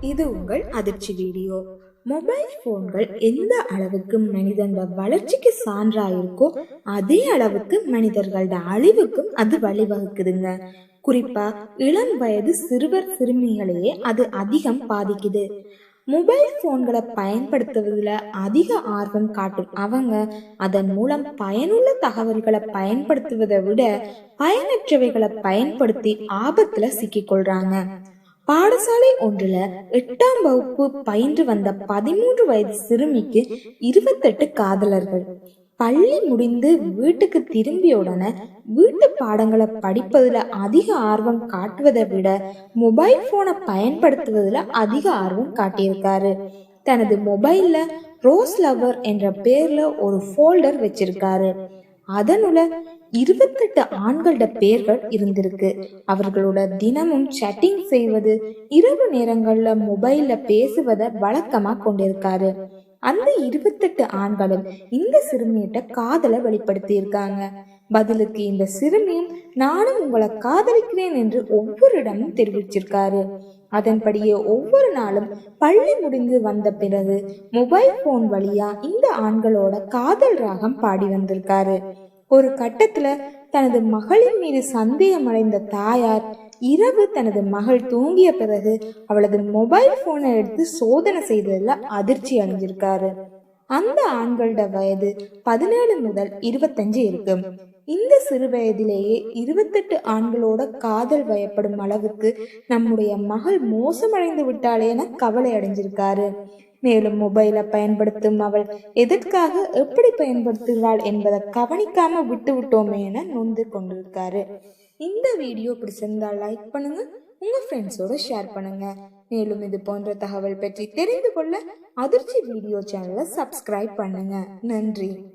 இது உங்கள் அதிர்ச்சி வீடியோ. மொபைல் போன்கள் எந்த அளவுக்கு மனிதனோட வளர்ச்சிக்கு சான்றா இருக்கோ அதே அளவுக்கு மனிதர்களோட அழிவுக்கும் அது வழிவகுக்குதுங்க. குறிப்பா இளம் வயது சிறுவர் சிறுமிகளையே அது அதிகம் பாதிக்குது. மொபைல் போன்களை பயன்படுத்துவதில் அதிக ஆர்வம் காட்டும் அவங்க அதன் மூலம் பயனுள்ள தகவல்களை பயன்படுத்துவதை விட பயனற்றவைகளை பயன்படுத்தி ஆபத்துல சிக்கிக்கொள்றாங்க. பாடசாலை ஒன்றுல எட்டாம் வகுப்பு பயின்று வந்த பதிமூன்று வயது சிறுமிக்கு இருபத்தெட்டு காதலர்கள். பள்ளி முடிந்து வீட்டுக்கு திரும்பிய உடனே வீட்டு பாடங்களை படிப்பதுல அதிக ஆர்வம் காட்டுவதை விட மொபைல் போனை பயன்படுத்துவதுல அதிக ஆர்வம் காட்டியிருக்காரு. தனது மொபைல்ல ரோஸ் லவர் என்ற பேர்ல ஒரு ஃபோல்டர் வச்சிருக்காரு. அதனுல இருபத்தெட்டு ஆண்களோட பேர்கள் இருந்திருக்கு. அவர்களோட தினமும் சேட்டிங் செய்வது இரவு நேரங்கள்ல மொபைல்ல பேசுவத வழக்கமா கொண்டிருக்காரு. அந்த இருபத்தெட்டு ஆண்களும் இந்த சிறுமியிட்ட காதலை வெளிப்படுத்தி இருக்காங்க பதிலுக்கு இந்த சிறுமியும் நானும் உங்களை காதலிக்கிறேன் என்று ஒவ்வொரு இடமும் தெரிவிச்சிருக்காரு. அதன்படியே ஒவ்வொரு நாளும் பள்ளி முடிந்து வந்த பிறகு மொபைல் போன் வழியா இந்த ஆண்களோட காதல் ராகம் பாடி வந்திருக்காரு. ஒரு கட்டத்துல தனது மகளின் மீது சந்தேகம் அடைந்த தாயார் இரவு தனது மகள் தூங்கிய பிறகு அவளது மொபைல் போனை எடுத்து சோதனை செய்ததுல அதிர்ச்சி அடைஞ்சிருக்காரு. அந்த ஆண்களோட வயது பதினேழு முதல் இருபத்தஞ்சு இருக்கு இந்த சிறு வயதிலேயே இருபத்தெட்டு ஆண்களோட காதல் வயப்படும் அளவுக்கு நம்முடைய மகள் மோசமடைந்து விட்டாளே என கவலை அடைஞ்சிருக்காரு. மேலும் மொபைலை பயன்படுத்தும் அவள் எதற்காக எப்படி பயன்படுத்துகிறாள் என்பதை கவனிக்காம விட்டு விட்டோமே என நொந்து கொண்டிருக்காரு. இந்த வீடியோ பிடிச்சிருந்தா லைக் பண்ணுங்க உங்க ஃப்ரெண்ட்ஸோட ஷேர் பண்ணுங்க. மேலும் இது போன்ற தகவல் பற்றி தெரிந்து கொள்ள அதிர்ச்சி வீடியோ சேனலை சப்ஸ்கிரைப் பண்ணுங்க. நன்றி.